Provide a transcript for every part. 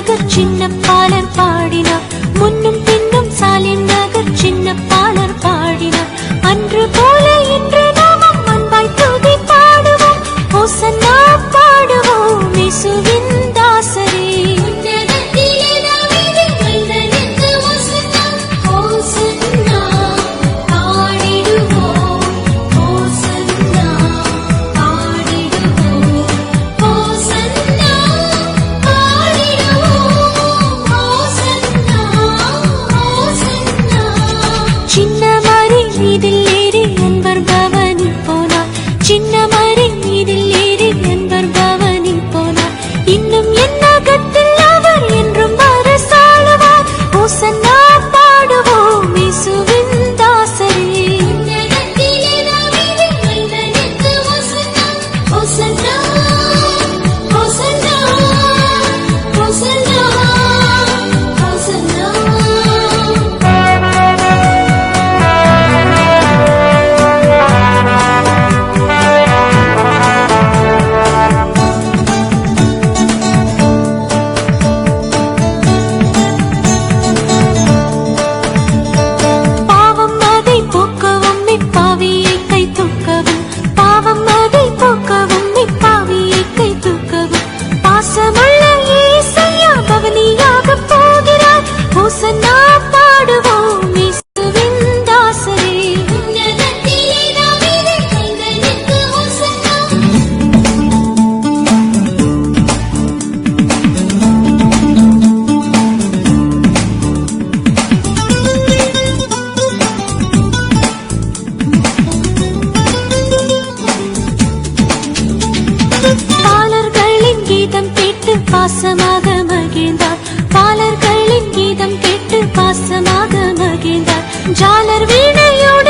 நகர் சின்ன பாலர் பாடினார். பாசமாக மகிழ்ந்தார். பாலர்களின் கீதம் கேட்டு பாசமாக மகிழ்ந்தார். ஜாலர் வீணையோடு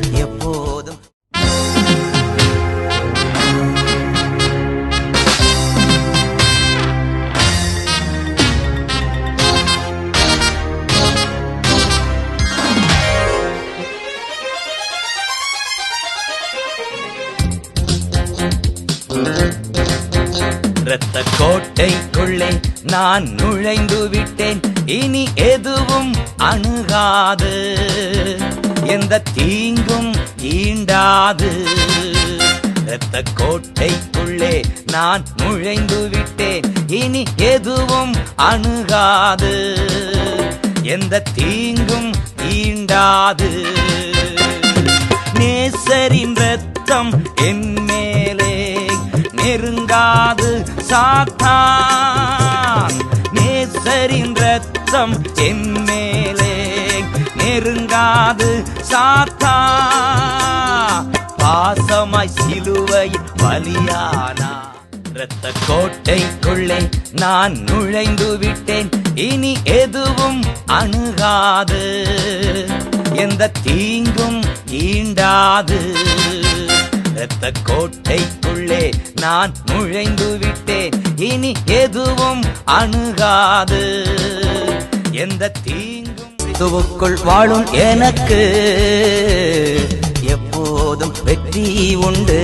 இரத்த கோட்டைக்குள்ளே நான் நுழைந்து விட்டேன். இனி எதுவும் அணுகாது. எந்த தீங்கும் ஈண்டாது. இரத்த கோட்டைக்குள்ளே நான் நுழைந்து விட்டேன். இனி எதுவும் அணுகாது. எந்த தீங்கும் ஈண்டாது. நேசரின் ரத்தம் என் சாத்தான் நேசரின் ரத்தம் என் மேலே நெருங்காது சாத்தா. பாசமாய் சிலுவை பலியானா. இரத்த கோட்டைக்குள்ளே நான் நுழைந்து விட்டேன். இனி எதுவும் அணுகாது. எந்த தீங்கும் ஈண்டாது இரத்த கோட்டைக்குள்ளே நான் நுழைந்து விட்டேன். இனி எதுவும் அணுகாது. எந்த தீங்கும் துவுக்குள் வாழும் எனக்கு எப்போதும் வெற்றி உண்டு.